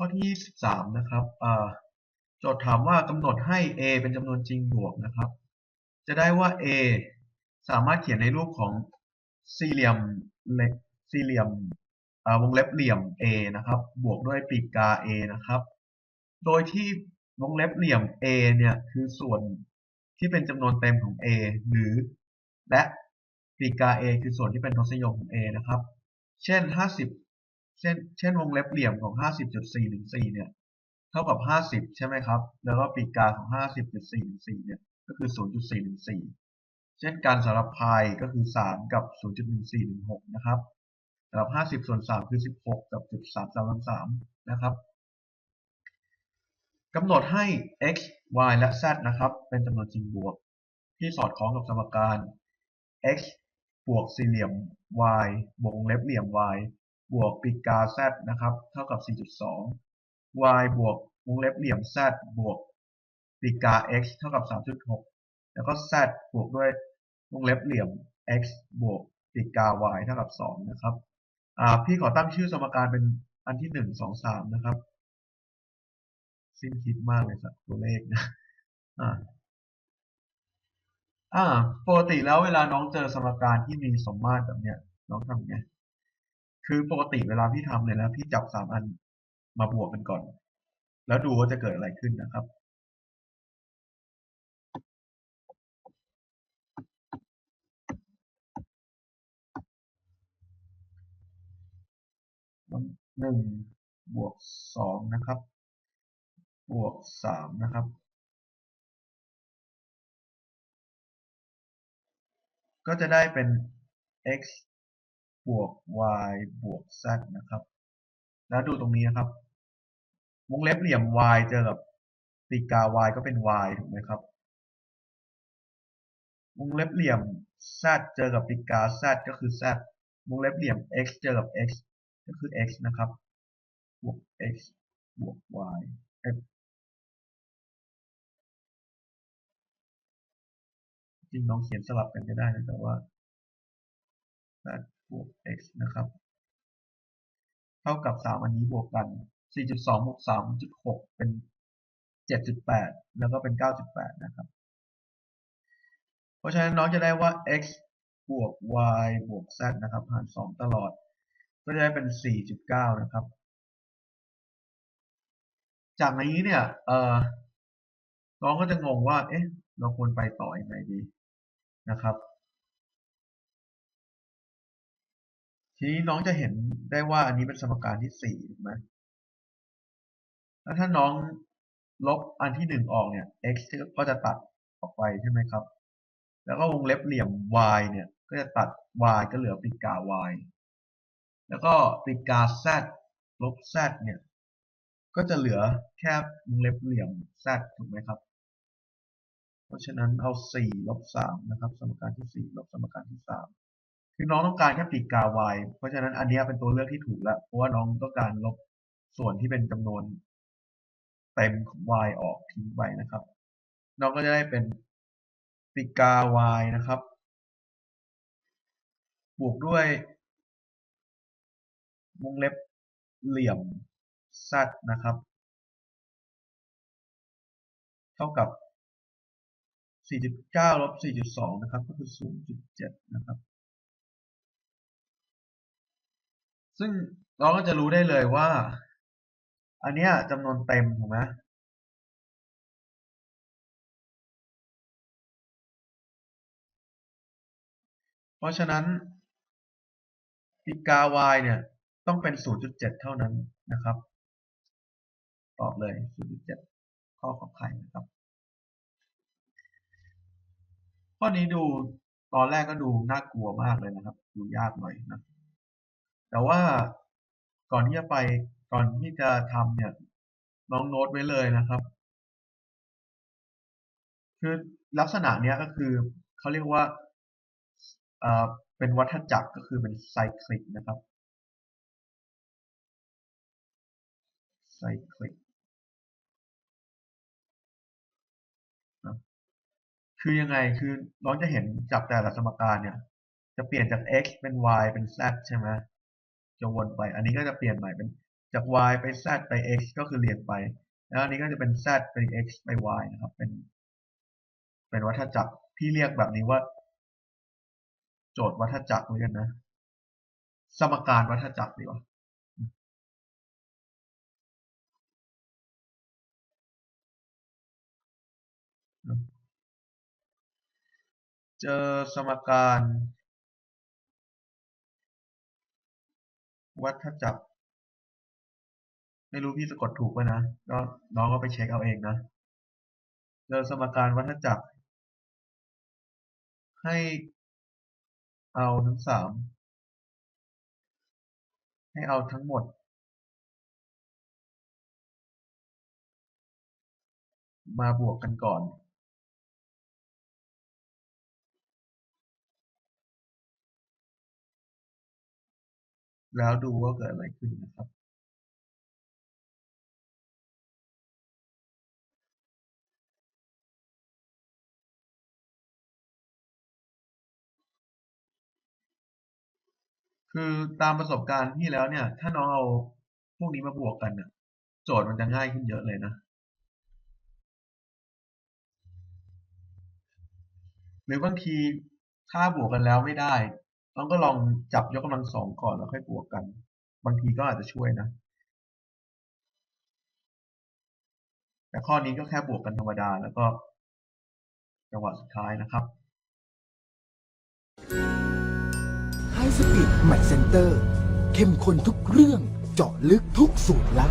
ข้อที่ 23 นะครับโจทย์ถามว่ากำหนดให้ a เป็นจำนวนจริงบวกนะครับ จะได้ว่า a สามารถเขียนในรูปของสี่เหลี่ยมเล็กสี่เหลี่ยมวงเล็บเหลี่ยม a นะครับ บวกด้วยปีกกา a นะครับ โดยที่วงเล็บเหลี่ยม a เนี่ยคือส่วนที่เป็นจำนวนเต็มของ a หรือ และปีกกา a คือส่วนที่เป็นทศนิยมของ a นะครับ เช่น 50 เช่นเช่นวงเล็บเหลี่ยมของ 50.414เนี่ย เท่ากับ 50 ใช่ไหมครับ แล้วก็ปีกาของ 50.414เนี่ย ก็คือ 0.414เช่นกันสำหรับพายก็คือ 3 กับ 0.1416นะครับสำหรับ 50 ส่วน 3 คือ 16 กับจุด3333นะครับกำหนดให้ x y และ z นะครับ เป็นจำนวนจริงบวก ที่สอดคล้องกับสมการ x บวกสี่เหลี่ยม y บวกวงเล็บเหลี่ยม y บวกปีกกา z นะครับ เท่ากับ 4.2 y บวกวงเล็บเหลี่ยม z บวกปีกา x เท่ากับ 3.6 แล้วก็ z บวกด้วยวงเล็บเหลี่ยม x บวกปีกา y เท่ากับ 2 นะครับ พี่ขอตั้งชื่อสมการเป็นอันที่ 1 2 3 นะครับ สิ้นคิดมากเลยสักตัวเลขนะอ่าอ่าปกติแล้วเวลาน้องเจอสมการที่มีสมมาตรแบบเนี้ยน้องทำไง คือปกติเวลาพี่ทำเลยนะพี่จับสามอันมาบวกกันก่อน แล้วดูว่าจะเกิดอะไรขึ้นนะครับ หนึ่งบวกสองนะครับ บวกสามนะครับ ก็จะได้เป็น x บวก y บวก z นะครับ แล้วดูตรงนี้นะครับ วงเล็บเหลี่ยม y เจอกับปีกา y ก็เป็น y ถูกไหมครับ วงเล็บเหลี่ยม z เจอกับปีกา z ก็คือ z วงเล็บเหลี่ยม x เจอกับ x ก็คือ x นะครับ บวก x บวก y จริงน้องเขียนสลับกันก็ได้นะแต่ว่า z บวก x นะครับ เท่ากับ 3 อันนี้บวกกัน 4.2บวก3.6 เป็น 7.8 แล้วก็เป็น 9.8 นะครับ เพราะฉะนั้นน้องจะได้ว่า x บวก y บวก z นะครับ หาร 2 ตลอด ก็จะได้เป็น 4.9 นะครับ จากนี้เนี่ยเอ่อน้องก็จะงงว่า เอ๊ะ เราควรไปต่ออยังไงดีนะครับ ทีนี้น้องจะเห็นได้ว่าอันนี้เป็นสมการที่สี่ถูกไหมแล้วถ้าน้องลบอันที่หนึ่งออกเนี่ย x ก็จะตัดออกไปใช่ไหมครับ แล้วก็วงเล็บเหลี่ยม y เนี่ย ก็จะตัด y ก็เหลือปีกกา y แล้วก็ปีกกา z ลบ z เนี่ย ก็จะเหลือแค่วงเล็บเหลี่ยม z ถูกไหมครับ เพราะฉะนั้นเอา4ลบ3นะครับ สมการที่4ลบสมการที่3 คือน้องต้องการแค่ปีกกา y เพราะฉะนั้นอันนี้เป็นตัวเลือกที่ถูกแล้ว เพราะว่าน้องต้องการลบส่วนที่เป็นจำนวนเต็มของ y ออกทิ้งไปนะครับ น้องก็จะได้เป็นปีกกา y นะครับ บวกด้วยวงเล็บเหลี่ยม z นะครับ เท่ากับ 4.9ลบ4.2 นะครับ ก็คือ 0.7 นะครับ ซึ่งเราก็จะรู้ได้เลยว่า อันเนี้ยจำนวนเต็มถูกไหมเพราะฉะนั้นปีกา y เนี่ยต้องเป็น 0.7 เท่านั้นนะครับ ตอบเลย 0.7 ข้อขอไข่นะครับ ข้อนี้ดูตอนแรกก็ดูน่ากลัวมากเลยนะครับ ดูยากหน่อยนะ แต่ว่าก่อนที่จะไปก่อนที่จะทำเนี่ยน้องโน้ตไว้เลยนะครับ คือลักษณะเนี้ยก็คือเขาเรียกว่าเอ่อเป็นวัฏจักรก็คือเป็นไซคลิกนะครับไซคลิกคือยังไงคือน้องจะเห็นจากแต่ละสมการเนี่ย จะเปลี่ยนจาก x เป็น y เป็น z ใช่ไหม จะวนไป อันนี้ก็จะเปลี่ยนใหม่เป็นจาก y ไป z ไป x ก็คือเรียงไป แล้วอันนี้ก็จะเป็น z ไป x ไป y นะครับ เป็น เป็นวัฏจักรพี่เรียกแบบนี้ว่า โจทย์วัฏจักรเลยกันนะ สมการวัฏจักรดีกว่าเจอสมการ วัฏจักร ไม่รู้พี่สะกดถูกป่ะนะ ก็น้องก็ไปเช็คเอาเองนะเจอสมการวัฏจักร ให้เอาทั้งสาม ให้เอาทั้งหมด มาบวกกันก่อน แล้วดูว่าเกิดอะไรขึ้นนะครับ คือตามประสบการณ์พี่แล้วเนี่ย ถ้าน้องเอาพวกนี้มาบวกกันเนี่ยโจทย์มันจะง่ายขึ้นเยอะเลยนะหรือบางทีถ้าบวกกันแล้วไม่ได้ น้องก็ลองจับยกกำลังสองก่อนแล้วค่อยบวกกัน บางทีก็อาจจะช่วยนะ แต่ข้อนี้ก็แค่บวกกันธรรมดาแล้วก็จังหวะสุดท้ายนะครับไฮสปีดแมทเซนเตอร์เข้มข้นทุกเรื่องเจาะลึกทุกสูตรลับ